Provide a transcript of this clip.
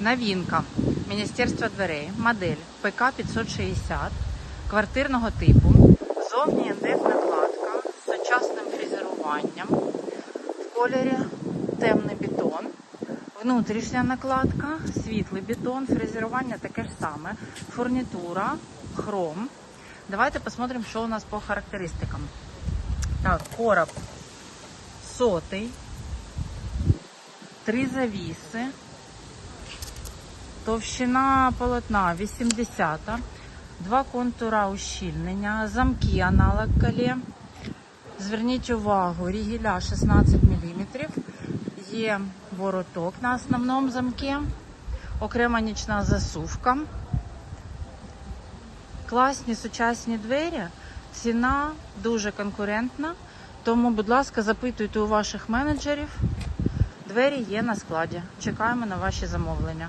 Новинка. Міністерства дверей, модель. ПК 560 квартирного типу. Зовні НДФ накладка з сучасним фрезеруванням. В кольорі темний бетон. Внутрішня накладка, світлий бетон, фрезерування таке ж саме, фурнітура, хром. Давайте посмотрим, що у нас по характеристикам. Так, короб сотий, три завіси, товщина полотна 80, два контура ущільнення, замки аналог кале. Зверніть увагу, рігіля 16 мм, є вороток на основному замку, окрема нічна засувка. Класні сучасні двері, ціна дуже конкурентна. Тому, будь ласка, запитуйте у ваших менеджерів. Двері є на складі. Чекаємо на ваші замовлення.